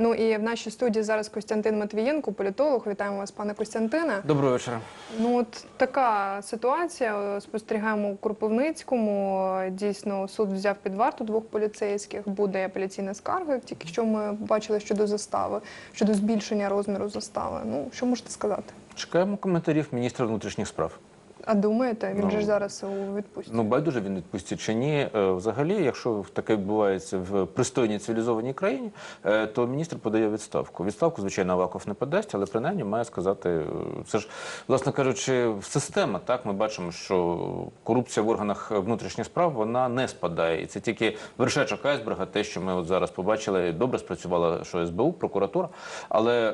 Ну і в нашій студії зараз Костянтин Матвієнко, політолог. Вітаємо вас, пане Костянтине. Доброго вечора. Ну от така ситуація. Спостерігаємо у Кропивницькому. Дійсно, суд взяв під варту двох поліцейських. Буде апеляційна скарга. як Тільки що ми бачили щодо застави, щодо збільшення розміру застави. Ну що можете сказати? Чекаємо коментарів міністра внутрішніх справ. А думаєте, він Ну, же ж зараз у відпустці? Ну байдуже він відпустці чи ні. Е, Взагалі, якщо таке відбувається в пристойній цивілізованій країні, е, то міністр подає відставку. Відставку, звичайно, Аваков не подасть, але принаймні має сказати, е, це ж, власне кажучи, система. Так ми бачимо, що корупція в органах внутрішніх справ вона не спадає, і це тільки вершечок айсберга, те, що ми от зараз побачили, добре спрацювала, що СБУ, прокуратура. Але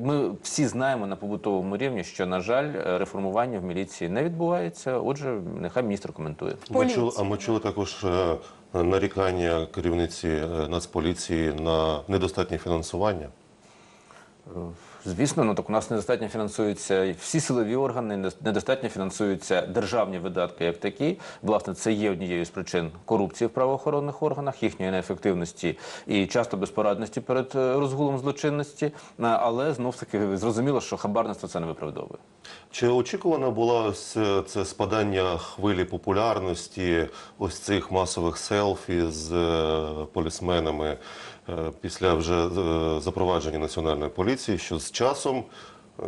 ми всі знаємо на побутовому рівні, що на жаль, реформування в міліції не відбувається. Отже, нехай міністр коментує. Ми чули, а ми чули також е, нарікання керівниці е, Нацполіції на недостатнє фінансування. Звісно, ну так у нас недостатньо фінансуються всі силові органи, недостатньо фінансуються державні видатки як такі. Власне, це є однією з причин корупції в правоохоронних органах, їхньої неефективності і часто безпорадності перед е, розгулом злочинності. Але знов таки зрозуміло, що хабарництво це не виправдовує. Чи очікувано було ось е, це спадання хвилі популярності ось цих масових селфі з е, полісменами е, після вже е, запровадження національної поліції, що з часом е,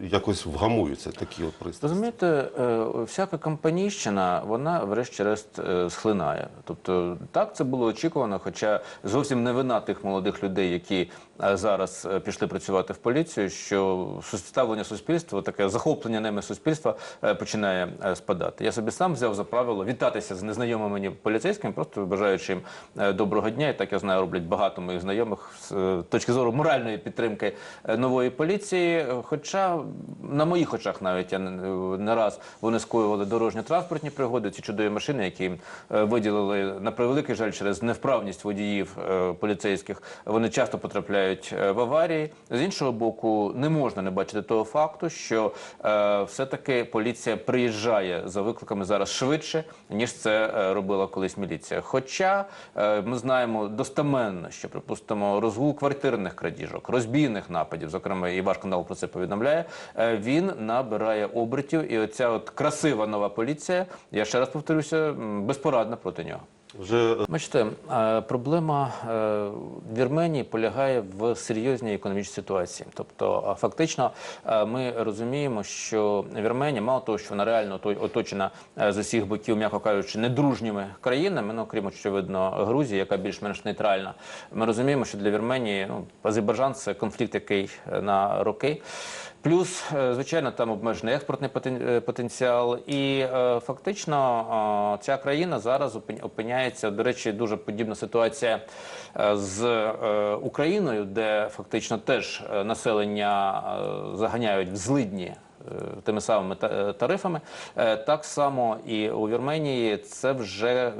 якось вгамуються такі от пристрасті? Розумієте, е, всяка компанійщина, вона врешті-решт е, схлинає. Тобто, так це було очікувано, хоча зовсім не вина тих молодих людей, які зараз е, пішли працювати в поліцію, що ставлення суспільства, таке захоплення ними суспільства е, починає е, спадати. Я собі сам взяв за правило вітатися з незнайомими мені поліцейськими, просто бажаючи їм доброго дня. І так я знаю, роблять багато моїх знайомих з точки зору моральної підтримки нової поліції. Хоча на моїх очах навіть я не, раз вони скоювали дорожньо-транспортні пригоди, ці чудові машини, які їм виділили на превеликий жаль через невправність водіїв поліцейських. Вони часто потрапляють е, в аварії. З іншого боку, не можна не бачити того факту, що е, все-таки поліція приїжджає за викликами зараз швидше, ніж це е, робила колись міліція. Хоча е, ми знаємо достеменно, що припустимо розгул квартирних крадіжок, розбійних нападів, зокрема, і ваш канал про це повідомляє. е, Він набирає обертів, і оця от красива нова поліція, я ще раз повторюся, безпорадна проти нього. Вже Бачите, е, проблема е, Вірменії полягає в серйозній економічній ситуації. Тобто, фактично, е, ми розуміємо, що Вірменія, мало того, що вона реально ото- оточена з усіх боків, м'яко кажучи, недружніми країнами, ну крім очевидно Грузії, яка більш-менш нейтральна. Ми розуміємо, що для Вірменії ну, Азербайджан це конфлікт, який на роки. Плюс, е, звичайно, там обмежений експортний е, потенціал, і е, фактично ця країна зараз опин- опиняється. До речі, дуже подібна ситуація з Україною, де фактично теж населення заганяють в злидні. Е, Тими самими е, тарифами, Е, так само і у Вірменії це вже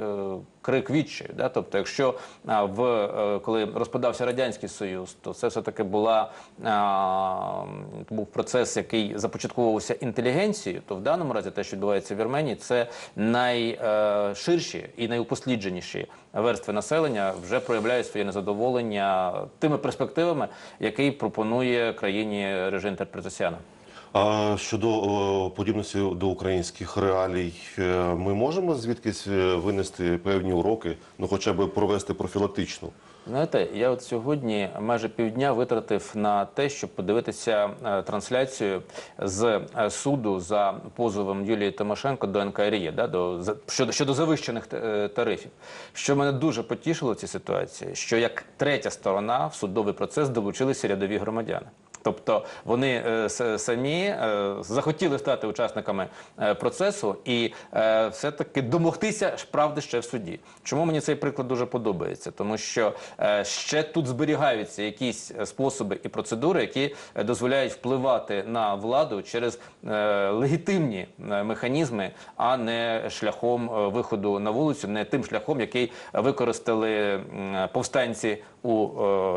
крик відчаю. Да? Тобто, якщо в коли розпадався радянський союз, то це все таки була був процес, який започатковувався інтелігенцією. То в даному разі те, що відбувається в Вірменії, це найширші і найупослідженіші верстви населення вже проявляють своє незадоволення тими перспективами, які пропонує країні режим Терпретосяна. Щодо подібності до українських реалій, е, ми можемо звідкись е, винести певні уроки, ну хоча б провести профілактичну. Знаєте, я от сьогодні майже півдня витратив на те, щоб подивитися е, трансляцію з е, суду за позовом Юлії Тимошенко до НКРЄ, да, до, щодо, щодо завищених е, тарифів. Що мене дуже потішило в цій ситуації, що як третя сторона в судовий процес долучилися рядові громадяни. Тобто вони е, самі е, захотіли стати учасниками е, процесу і е, все-таки домогтися правди ще в суді. Чому мені цей приклад дуже подобається? Тому що ще тут зберігаються якісь способи і процедури, які дозволяють впливати на владу через легітимні механізми, а не шляхом виходу на вулицю, не тим шляхом, який використали повстанці у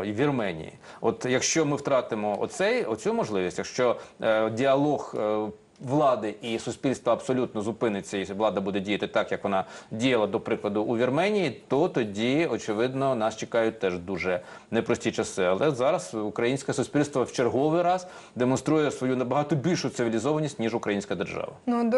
Вірменії. От якщо ми втратимо оцей, оцю можливість, якщо е, діалог е, влади і суспільства абсолютно зупиниться, і влада буде діяти так, як вона діяла, до прикладу, у Вірменії, то тоді, очевидно, нас чекають теж дуже непрості часи. Але зараз українське суспільство в черговий раз демонструє свою набагато більшу цивілізованість ніж українська держава. Ну,